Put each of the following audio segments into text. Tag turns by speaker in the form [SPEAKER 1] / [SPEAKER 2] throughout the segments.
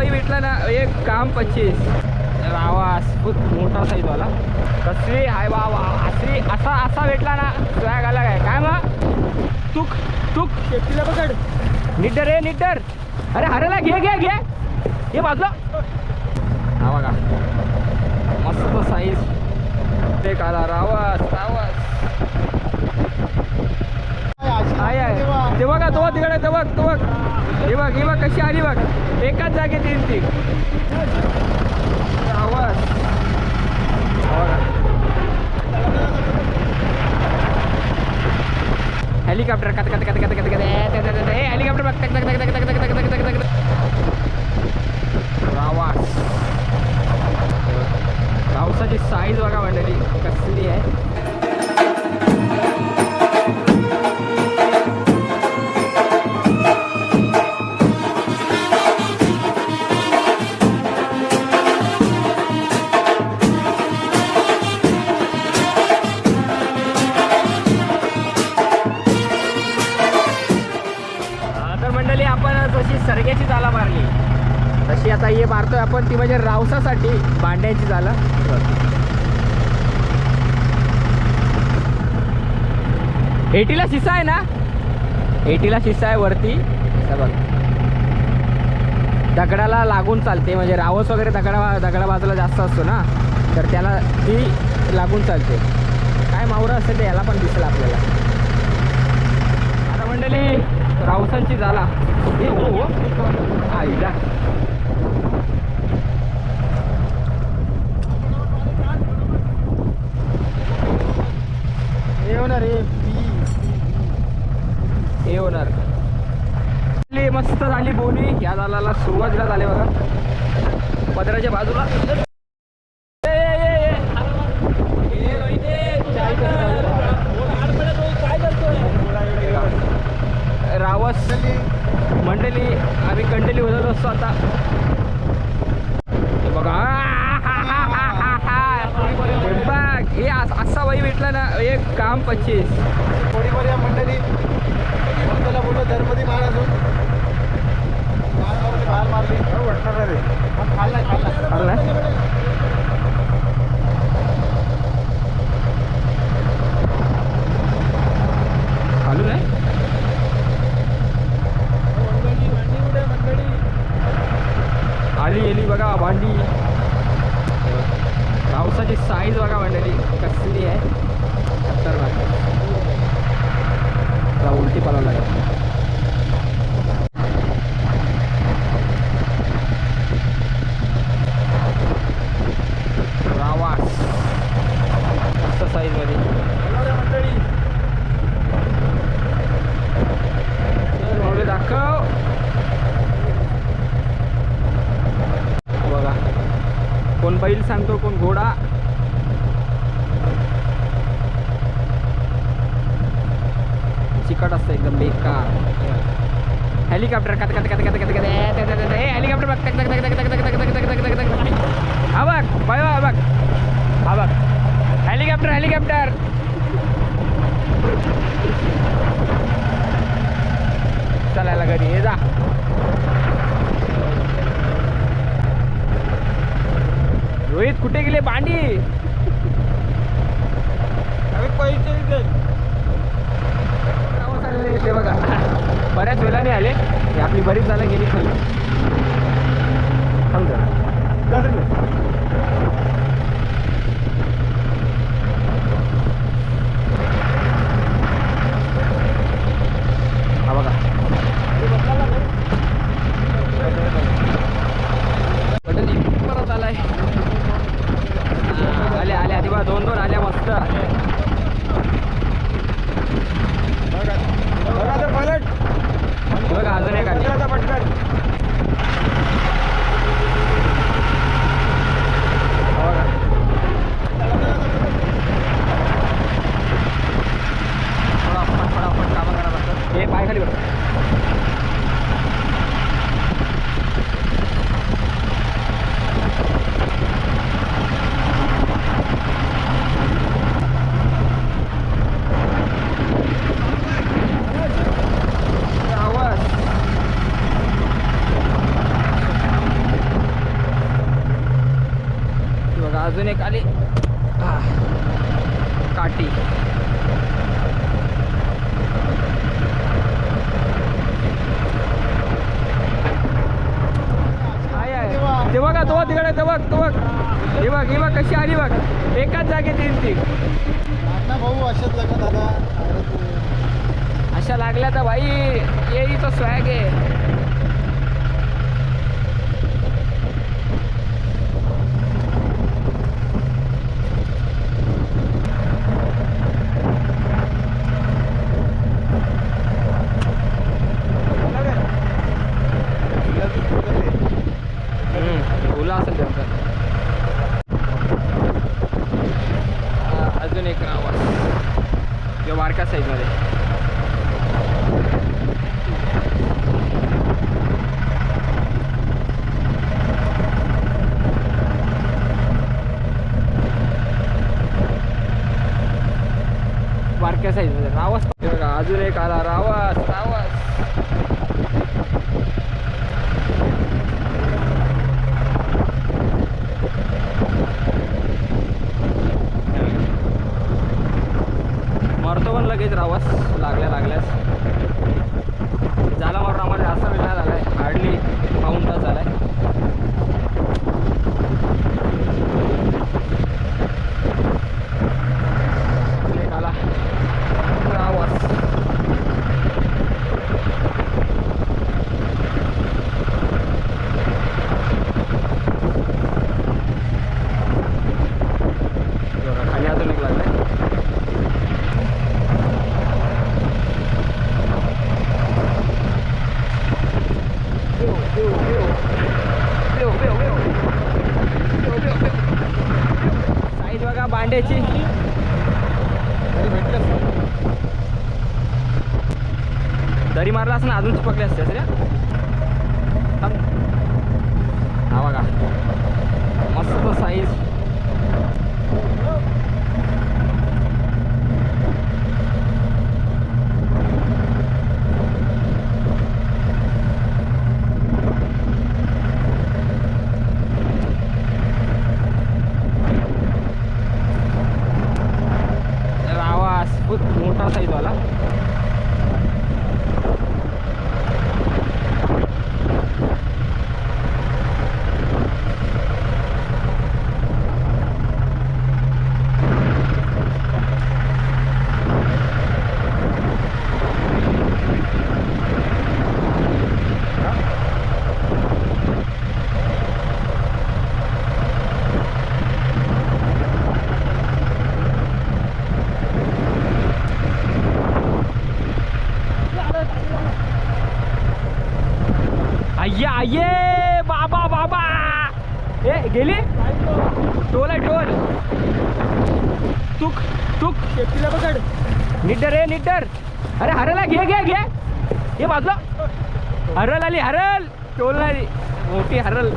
[SPEAKER 1] वही भेटला ना एक काम पच्चीस. आवाज खूप मोठा साईज वाला. कसली हाय वा वा अशी असा असा भेटला ना स्वॅग अलग काय काय मग? तुक तुक शेपटीला पकड. निड्डर रे निड्डर. अरे हरेला घे घे घे. हे बाजूला. हा बघा. मस्त साईज ते काला रावस रावस. ते बघा तो तिकडे ते बघ तो बघ. हे बघ हे बघ कशी आली बघ. एकाच जागेत येईल ती. आवाज. हेलिकॉप्टर कत कत कत कत कत कत ए हेलिकॉप्टर बघ तक तक तक तक तक तक तक तक तक तक आवाज. पावसाची साईज बघा मंडळी. कसली आहे. मारतोय आपण ती म्हणजे रावसासाठी भांड्याची जाला एटीला शिसा आहे ना? एटीला शिसा आहे वरती. हे बघ. दगडाला लागून चालते म्हणजे रावस वगैरे दगडा दगडा बाजूला जास्त असतो ना तर त्याला ती लागून चालते. काय मावरं असेल ते याला पण दिसेल आपल्याला. आता मंडळी रावसांची झाला. ए, हो, या दालाला सुरुवातीला झाले बघा. पदराच्या बाजूला. रावस मंडली आम्ही कंडली बदलत असतो आता. बघा. हे असा वही भेटला ना एक काम पच्चीस
[SPEAKER 2] खाल्लाय
[SPEAKER 1] चाललाय नाही आली गेली बघा भांडी. पावसाची साईज बघा मंडळी कसली आहे. खतरनाक. उलटी पाला लागत रावास मस्त साईजमध्ये
[SPEAKER 2] मंडळी
[SPEAKER 1] चल भाऊले दाखव बघा कोण बैल सांगतो कोण घोडा. चिकट असतं एकदम बेकार. हेलिकॉप्टर कत कत कत कत कत कत हेलिकॉप्टर बघ. तक तक तक तक तक तक तक तक तक तक हा बघ बाय बाय बघ. हा बघ. हेलिकॉप्टर हेलिकॉप्टर चलायला घरी ये जा. कुठे गेले
[SPEAKER 2] बांडी?
[SPEAKER 1] अरे पैसे ते बघा. बऱ्याच वेळाने आले. आपली बरीच जाणं गेली खाली.
[SPEAKER 2] थांबतो ते
[SPEAKER 1] तिकडे तो बघ तो बघ हे बघ हे बघ कशी आली बघ. एकाच जागेत येईल ती.
[SPEAKER 2] भाऊ अशाच लग्न दादा
[SPEAKER 1] अशा लागल्या तर भाई येई तो स्वॅग आहे हम्म, ओला असेल त्यांचा आ, अजून एक आवाज किंवा वारका साईजमध्ये. वारक्या साईजमध्ये. नावच हे बघा अजून एक आला रावस रावस मरतो लागल्या लागल्यास झाला मरण आम्हाला जास्त वेळ नाही झालाय हार्डली पाऊन तास झालाय एक आला रावस बघा, खाली अजून एक लागलाय साईज बघा बांड्याची दरी मारला असं ना अजून चिपकले असते असं रे. थांब. हा बघा मस्त साईज आवाज खूप मोठा साईज वाला अय्या अये बाबा बाबा ए गेली? टोल आहे टोल. तुक तुक. शेपटीला पकड निड्डर ए निड्डर. अरे हरला घे घे घे. हे बाजूला. हरल आली हरल. टोल नाही मोठी हरल.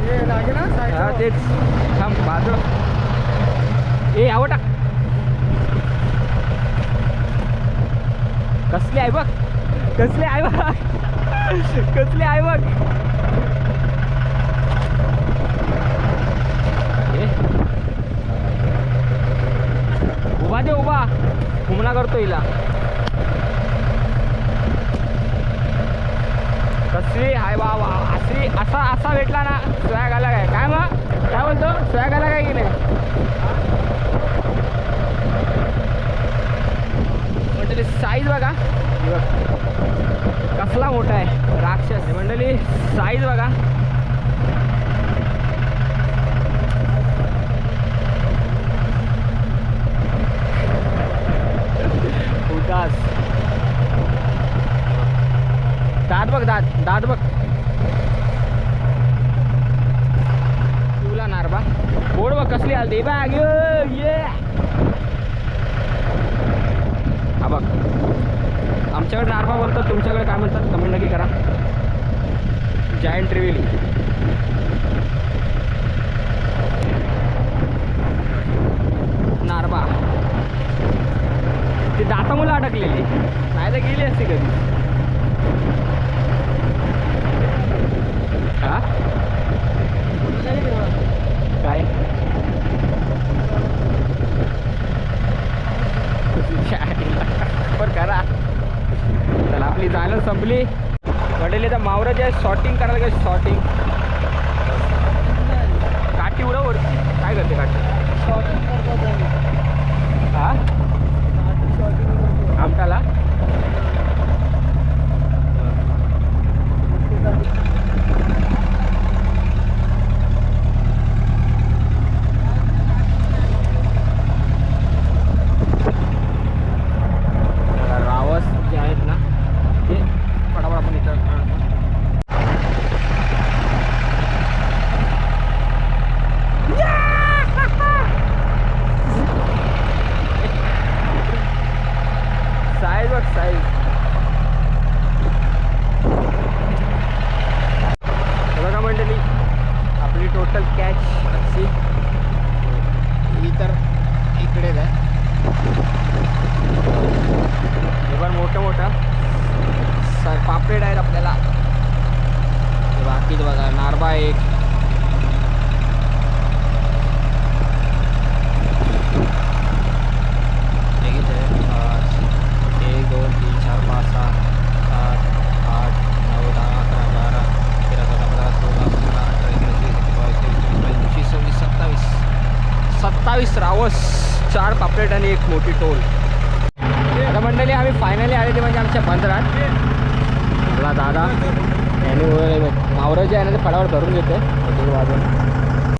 [SPEAKER 2] हे.
[SPEAKER 1] तेच. थांब बाजू ए आव टाक कसली आहे बघ कसली आहे बघ कसली आहे बघ ए. उभा. दे घुमला करतो हिला. कसली? हाय वा वा असली असा असा भेटला ना स्वॅग आला काय? काय मग? काय बोलतो? स्वॅग आला काय की नाही? मंडळी साईज बघा. कसला मोठा आहे. राक्षस. आहे मंडळी साईज बघा उदास दात बघ दात दात बघ. तुला नारबा बोर्ड बघ कसली आलती. बघ ये. हा बघ. आमच्याकडे नारबा बोलतात तुमच्याकडे काय म्हणतात? कमेंट नक्की करा. जायंट रिव्हिली नारबा ती दातामुळे अडकलेली. नाही तर गेली असती कधी. चाळीस रावस चार पापलेट आणि एक मोठी टोल. आता मंडळी आम्ही फायनली आले ते म्हणजे आमच्या बंदरात. आपला दादा. याने मावरं जे आहे ना ते पडावर धरून घेते वाजून